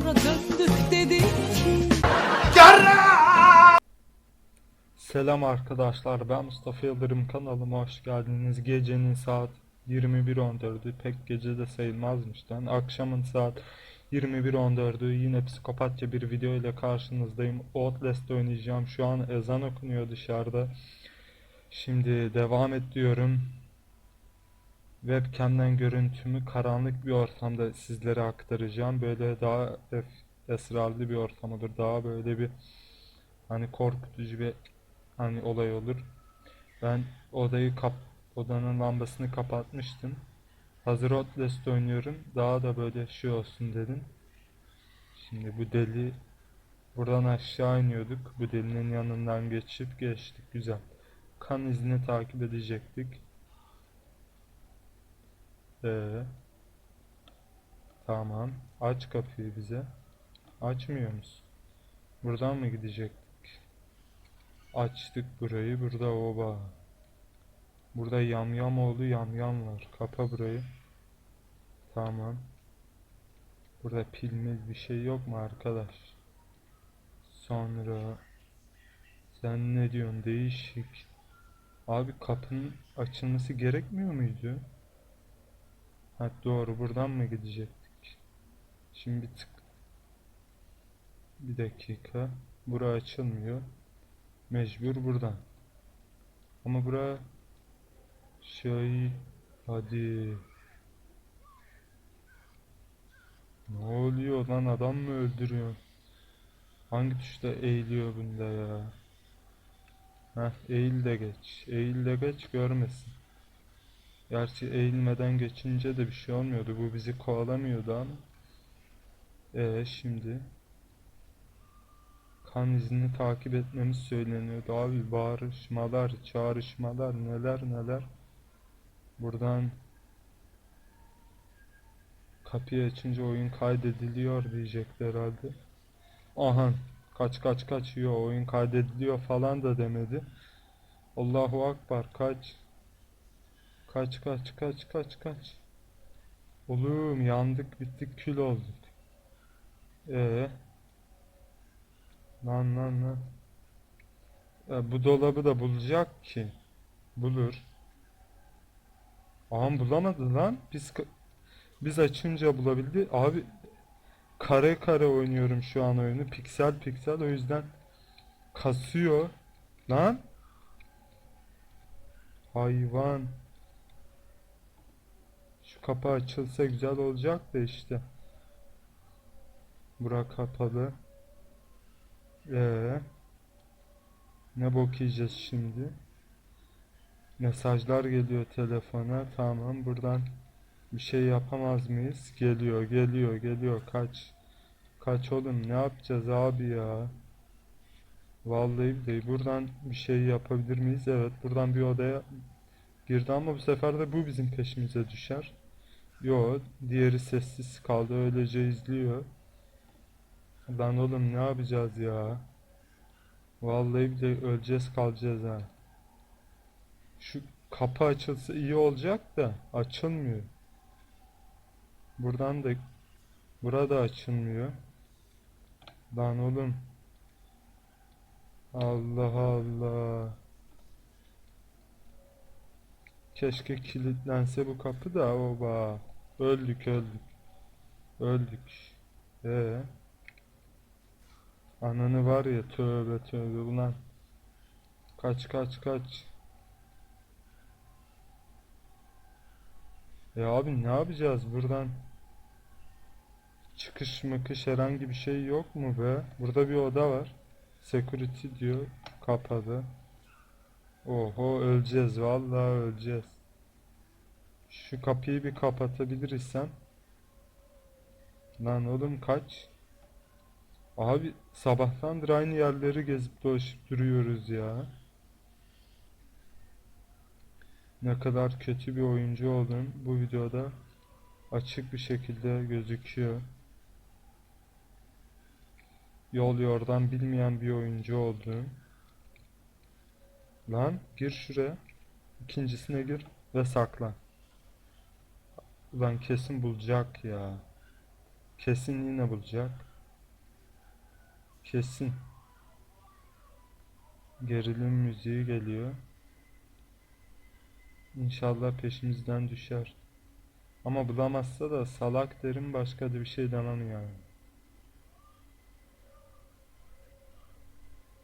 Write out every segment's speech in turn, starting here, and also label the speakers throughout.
Speaker 1: sonra döndük dedik ki
Speaker 2: Selam arkadaşlar ben Mustafa Yıldırım kanalıma hoş geldiniz. Gecenin saat 21.14'ü pek gece de sayılmazmış lan. Akşamın saat 21.14'ü yine psikopatça bir video ile karşınızdayım. Outlast oynayacağım. Şu an ezan okunuyor dışarıda. Şimdi devam et diyorum. Webcam'den görüntümü karanlık bir ortamda sizlere aktaracağım. Böyle daha esrarlı bir ortam olur. Daha böyle bir hani korkutucu bir hani olay olur. Ben odayı kap odanın lambasını kapatmıştım. Hazır Outlast oynuyorum. Daha da böyle şey olsun dedim. Şimdi bu deli buradan aşağı iniyorduk. Bu delinin yanından geçip geçtik. Güzel. Kan izini takip edecektik. Ee, tamam. Aç kapıyı bize. Açmıyor musun? Buradan mı gidecektik? Açtık burayı. Burada oba. Burada yamyam oğlu yamyam var. Kapa burayı. Tamam. Burada pil mil bir şey yok mu arkadaş? Sonra sen ne diyorsun? Değişik. Abi kapının açılması gerekmiyor muydu? Ha doğru buradan mı gidecektik? Şimdi bir tık. Bir dakika. Bura açılmıyor. Mecbur buradan. Ama bura şey hadi. Ne oluyor lan adam mı öldürüyor? Hangi tuşta eğiliyor bunda ya? Heh eğil de geç. Eğil de geç görmesin. Gerçi eğilmeden geçince de bir şey olmuyordu. Bu bizi kovalamıyordu ama. Ee şimdi kan izini takip etmemiz söyleniyordu. Abi bağırışmalar, çağrışmalar neler neler. Buradan kapıyı açınca oyun kaydediliyor diyecekler herhalde. Aha kaç kaç kaç yo oyun kaydediliyor falan da demedi. Allahu Akbar kaç. Kaç kaç kaç kaç kaç. Oğlum yandık bittik kül olduk. Ee, lan lan lan. E, bu dolabı da bulacak ki. Bulur. Ağam bulamadı lan. Biz biz açınca bulabildi. Abi kare kare oynuyorum şu an oyunu. Piksel piksel o yüzden kasıyor. Lan. Hayvan. Şu kapı açılsa güzel olacak da işte. Bura kapalı. Ee, ne bok yiyeceğiz şimdi? Mesajlar geliyor telefona. Tamam, buradan bir şey yapamaz mıyız? Geliyor, geliyor, geliyor. Kaç. Kaç oğlum, ne yapacağız abi ya? Vallahi billahi buradan bir şey yapabilir miyiz? Evet, buradan bir odaya girdi ama bu sefer de bu bizim peşimize düşer. Yo, diğeri sessiz kaldı, öylece izliyor. Lan oğlum ne yapacağız ya? Vallahi bir de öleceğiz kalacağız ha. Şu kapı açılsa iyi olacak da açılmıyor. Buradan da burada açılmıyor. Lan oğlum. Allah Allah. Keşke kilitlense bu kapı da oba. Öldük öldük. Öldük. Ee. Ananı var ya tövbe tövbe ulan. Kaç kaç kaç. Ya abi ne yapacağız buradan? Çıkış mıkış herhangi bir şey yok mu be? Burada bir oda var. Security diyor. Kapadı. Oho öleceğiz vallahi öleceğiz. Şu kapıyı bir kapatabilirsen. Lan oğlum kaç. Abi sabahtandır aynı yerleri gezip dolaşıp duruyoruz ya. Ne kadar kötü bir oyuncu oldum bu videoda açık bir şekilde gözüküyor. Yol yordan bilmeyen bir oyuncu oldum. Lan gir şuraya. İkincisine gir ve saklan. Ulan kesin bulacak ya. Kesin yine bulacak. Kesin. Gerilim müziği geliyor. İnşallah peşimizden düşer. Ama bulamazsa da salak derim başka da bir şey demem yani.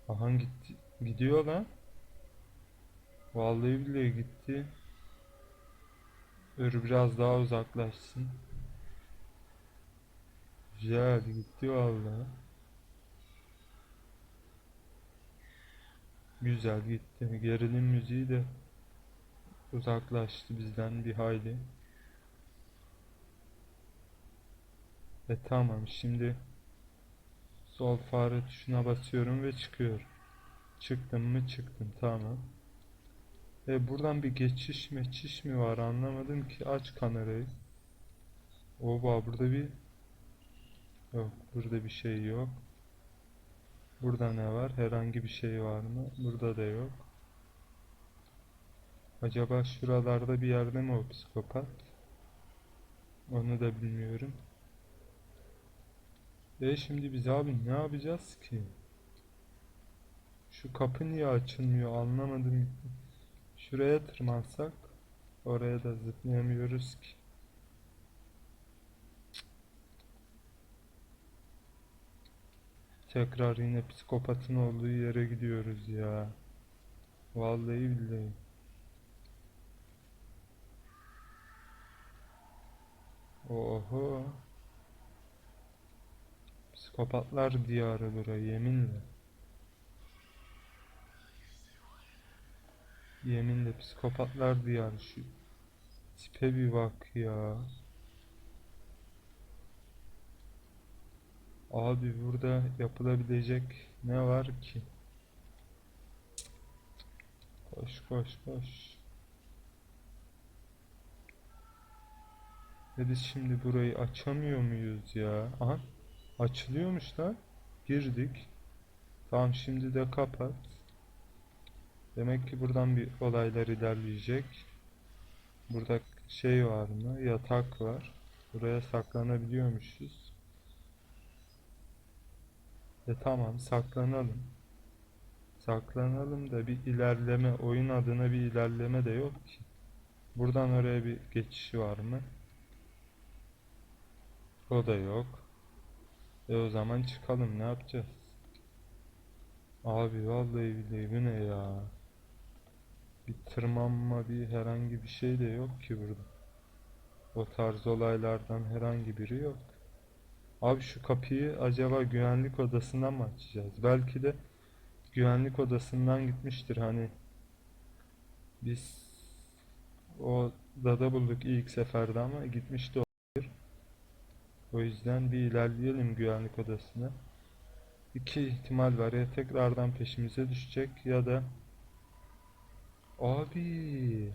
Speaker 2: Aha gitti. Gidiyor lan. Vallahi billahi gitti. Dur biraz daha uzaklaşsın. Güzel gitti vallahi. Güzel gitti. Gerilim müziği de uzaklaştı bizden bir hayli. E tamam şimdi sol fare tuşuna basıyorum ve çıkıyorum. Çıktım mı çıktım tamam. E buradan bir geçiş meçiş mi var anlamadım ki aç kamerayı. Oba burada bir yok burada bir şey yok. Burada ne var? Herhangi bir şey var mı? Burada da yok. Acaba şuralarda bir yerde mi o psikopat? Onu da bilmiyorum. E şimdi biz abi ne yapacağız ki? Şu kapı niye açılmıyor anlamadım. Şuraya tırmansak oraya da zıplayamıyoruz ki. Tekrar yine psikopatın olduğu yere gidiyoruz ya. Vallahi billahi. Oho. Psikopatlar diyarı burası yeminle. Yeminle psikopatlar diyarı şu tipe bir bak ya. Abi burada yapılabilecek ne var ki? Koş koş koş. Ve biz şimdi burayı açamıyor muyuz ya? Aha açılıyormuş da. Girdik. Tamam şimdi de kapat. Demek ki buradan bir olaylar ilerleyecek. Burada şey var mı? Yatak var. Buraya saklanabiliyormuşuz. E tamam saklanalım. Saklanalım da bir ilerleme, oyun adına bir ilerleme de yok ki. Buradan oraya bir geçişi var mı? O da yok. E o zaman çıkalım ne yapacağız? Abi vallahi billahi bu ne ya? Bir tırmanma bir herhangi bir şey de yok ki burada. O tarz olaylardan herhangi biri yok. Abi şu kapıyı acaba güvenlik odasından mı açacağız? Belki de güvenlik odasından gitmiştir hani. Biz o dada bulduk ilk seferde ama gitmişti olabilir. O yüzden bir ilerleyelim güvenlik odasına. İki ihtimal var ya tekrardan peşimize düşecek ya da Abi.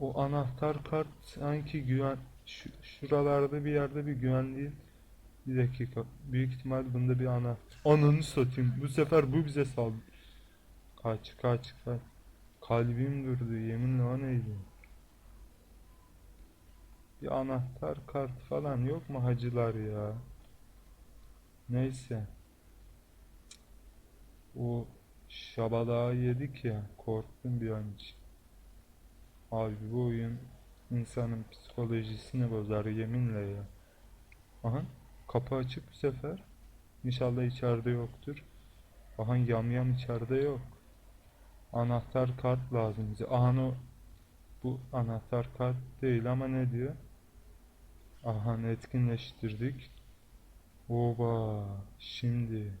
Speaker 2: O anahtar kart sanki güven şu, şuralarda bir yerde bir güvenliğin bir dakika büyük ihtimal bunda bir anahtar. Ananı satayım. Bu sefer bu bize saldı kaç kaç kaç. Kalbim durdu. Yeminle o neydi? Bir anahtar kart falan yok mu hacılar ya? Neyse. O şabadağı yedik ya korktum bir an için. Abi bu oyun insanın psikolojisini bozar yeminle ya. Aha kapı açık bu sefer. İnşallah içeride yoktur. Aha yamyam içeride yok. Anahtar kart lazım bize. Aha o bu anahtar kart değil ama ne diyor? Aha etkinleştirdik. Oba şimdi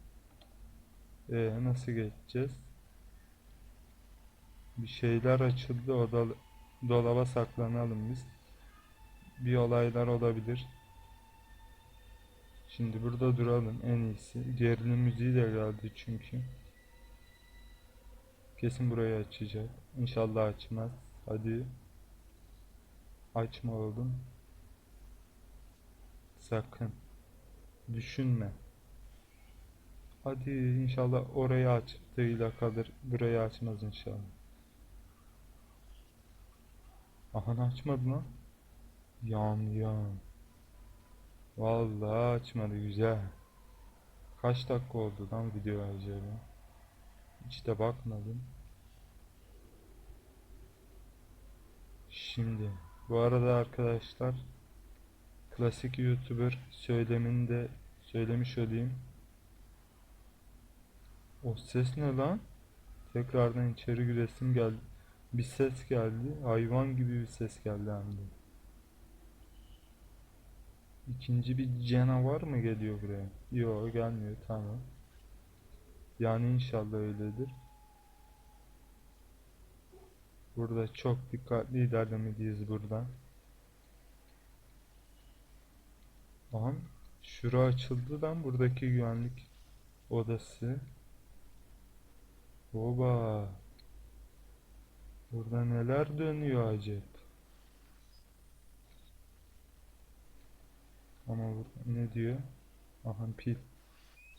Speaker 2: ee, nasıl geçeceğiz? Bir şeyler açıldı. O da dolaba saklanalım biz. Bir olaylar olabilir. Şimdi burada duralım en iyisi. Gerilim müziği de geldi çünkü. Kesin burayı açacak. İnşallah açmaz. Hadi. Açma oğlum. Sakın. Düşünme. Hadi inşallah orayı açtığıyla kalır. Burayı açmaz inşallah. Aha açmadı lan. Yan yan. Vallahi açmadı güzel. Kaç dakika oldu lan video acaba? Hiç de bakmadım. Şimdi bu arada arkadaşlar klasik YouTuber söylemini de söylemiş olayım. O ses ne lan? Tekrardan içeri giresim geldi. Bir ses geldi. Hayvan gibi bir ses geldi hem de. İkinci bir canavar mı geliyor buraya? Yok gelmiyor tamam. Yani inşallah öyledir. Burada çok dikkatli ilerlemeliyiz buradan. Aha şura açıldı lan buradaki güvenlik odası. Oba. Burada neler dönüyor acep? Ama ne diyor? Aha pil.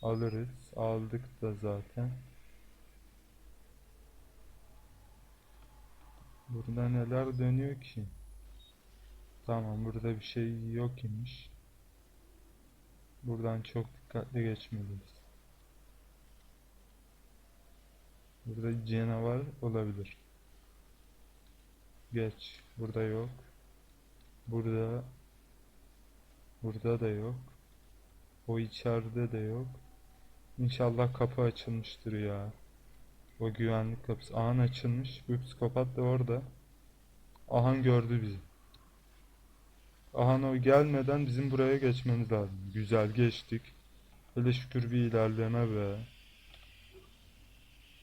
Speaker 2: Alırız. Aldık da zaten. Burada neler dönüyor ki? Tamam burada bir şey yok imiş. Buradan çok dikkatli geçmeliyiz. Burada canavar olabilir. Geç. Burada yok. Burada Burada da yok. O içeride de yok. İnşallah kapı açılmıştır ya. O güvenlik kapısı. Ahan açılmış. Bu psikopat da orada. Ahan gördü bizi. Ahan o gelmeden bizim buraya geçmemiz lazım. Güzel geçtik. Hele şükür bir ilerleme be.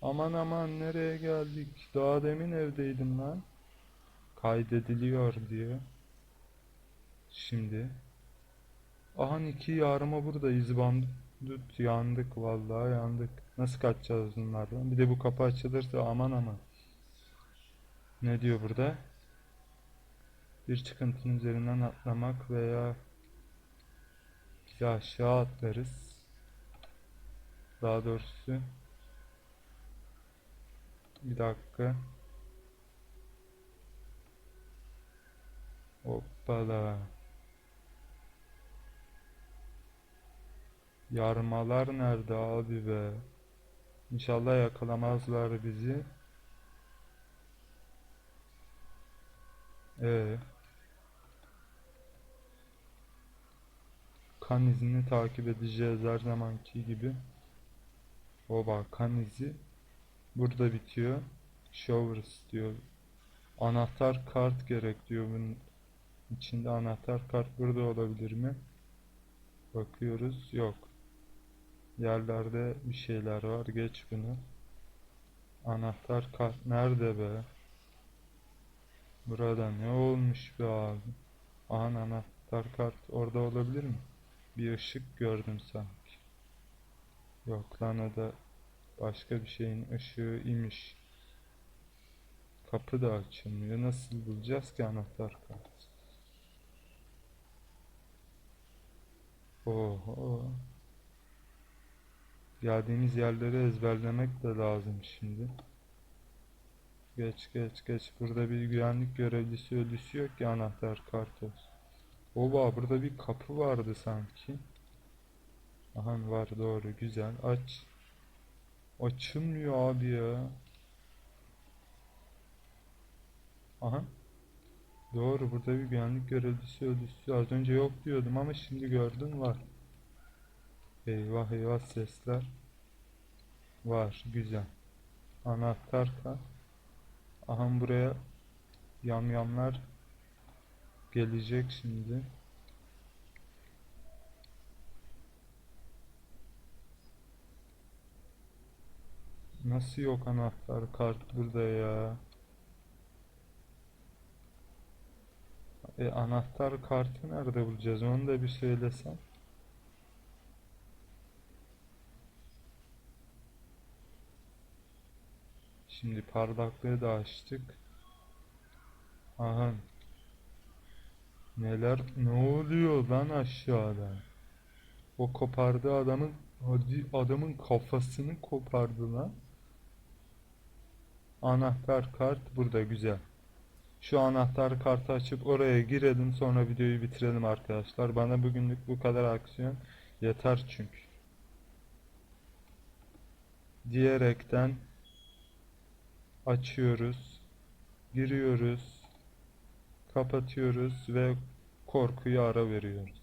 Speaker 2: Aman aman nereye geldik? Daha demin evdeydim lan. Kaydediliyor diyor. Şimdi. Ahan iki yarıma buradayız bandut yandık vallahi yandık. Nasıl kaçacağız bunlardan? Bir de bu kapı açılırsa aman aman. Ne diyor burada? Bir çıkıntının üzerinden atlamak veya bir aşağı atlarız. Daha doğrusu bir dakika. Hoppala. Yarmalar nerede abi be? İnşallah yakalamazlar bizi. Ee, kan izini takip edeceğiz her zamanki gibi. Oba kan izi burada bitiyor. Showers diyor. Anahtar kart gerek diyor bunun içinde anahtar kart burada olabilir mi? Bakıyoruz yok. Yerlerde bir şeyler var. Geç bunu. Anahtar kart nerede be? Burada ne olmuş be abi? Aha anahtar kart orada olabilir mi? Bir ışık gördüm sanki. Yok lan o da başka bir şeyin ışığı imiş. Kapı da açılmıyor. Nasıl bulacağız ki anahtar kart? Oho. Geldiğimiz yerleri ezberlemek de lazım şimdi. Geç geç geç. Burada bir güvenlik görevlisi ölüsü yok ki anahtar kart. Oba burada bir kapı vardı sanki. Aha var doğru güzel aç. Açılmıyor abi ya. Aha. Doğru burada bir güvenlik görevlisi ölüsü az önce yok diyordum ama şimdi gördüm var. Eyvah eyvah sesler. Var güzel. Anahtar kart. Aha buraya yamyamlar gelecek şimdi. Nasıl yok anahtar kart burada ya? E anahtar kartı nerede bulacağız? Onu da bir söylesen. Şimdi parlaklığı da açtık. Aha. Neler ne oluyor lan aşağıda? O kopardı adamın adamın kafasını kopardı lan. Anahtar kart burada güzel. Şu anahtar kartı açıp oraya girelim sonra videoyu bitirelim arkadaşlar. Bana bugünlük bu kadar aksiyon yeter çünkü. diyerekten açıyoruz. Giriyoruz. Kapatıyoruz ve korkuyu ara veriyoruz.